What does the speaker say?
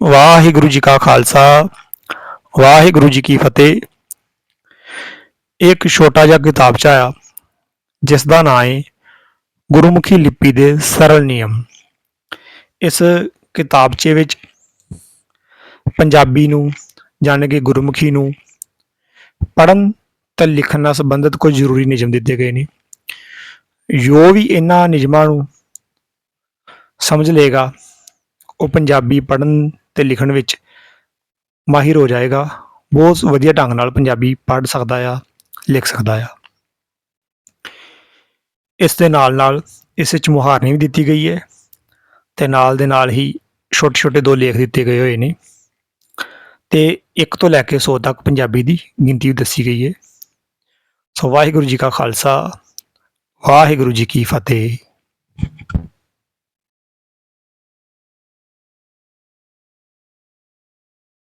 ਵਾਹਿਗੁਰੂ ਜੀ ਕਾ ਖਾਲਸਾ, ਵਾਹਿਗੁਰੂ ਜੀ ਕੀ ਫਤਿਹ। ਇੱਕ ਛੋਟਾ ਜਿਹਾ ਕਿਤਾਬਚਾ ਆ ਜਿਸ ਦਾ ਨਾਮ ਹੈ ਗੁਰਮੁਖੀ ਲਿਪੀ ਦੇ ਸਰਲ ਨਿਯਮ। ਇਸ ਕਿਤਾਬਚੇ ਵਿੱਚ ਪੰਜਾਬੀ ਨੂੰ ਜਾਣੀ ਕਿ ਗੁਰਮੁਖੀ ਨੂੰ ਪੜ੍ਹਨ ਤੇ ਲਿਖਣ ਨਾਲ ਸੰਬੰਧਿਤ ਕੁਝ ਜ਼ਰੂਰੀ ਨਿਯਮ ਦਿੱਤੇ ਗਏ ਨੇ। ਜੋ ਵੀ ਇਹਨਾਂ ਨਿਯਮਾਂ ਨੂੰ ਸਮਝ ਲਏਗਾ, ਉਹ ਪੰਜਾਬੀ ਪੜ੍ਹਨ ਤੇ ਲਿਖਣ ਵਿੱਚ ਮਾਹਿਰ ਹੋ ਜਾਏਗਾ। ਬਹੁਤ ਵਧੀਆ ਢੰਗ ਨਾਲ ਪੰਜਾਬੀ ਪੜ੍ਹ ਸਕਦਾ ਆ, ਲਿਖ ਸਕਦਾ ਆ। ਇਸ ਦੇ ਨਾਲ ਨਾਲ ਇਸ ਵਿੱਚ ਮੁਹਾਰਨੀ ਵੀ ਦਿੱਤੀ ਗਈ ਹੈ ਤੇ ਨਾਲ ਦੇ ਨਾਲ ਹੀ ਛੋਟੇ ਛੋਟੇ ਦੋ ਲੇਖ ਦਿੱਤੇ ਗਏ ਹੋਏ ਨੇ। ਤੇ 1 ਤੋਂ ਲੈ ਕੇ 100 ਤੱਕ ਪੰਜਾਬੀ ਦੀ ਗਿਣਤੀ ਵੀ ਦੱਸੀ ਗਈ ਹੈ। ਸੋ ਵਾਹਿਗੁਰੂ ਜੀ ਕਾ ਖਾਲਸਾ, ਵਾਹਿਗੁਰੂ ਜੀ ਕੀ ਫਤਿਹ।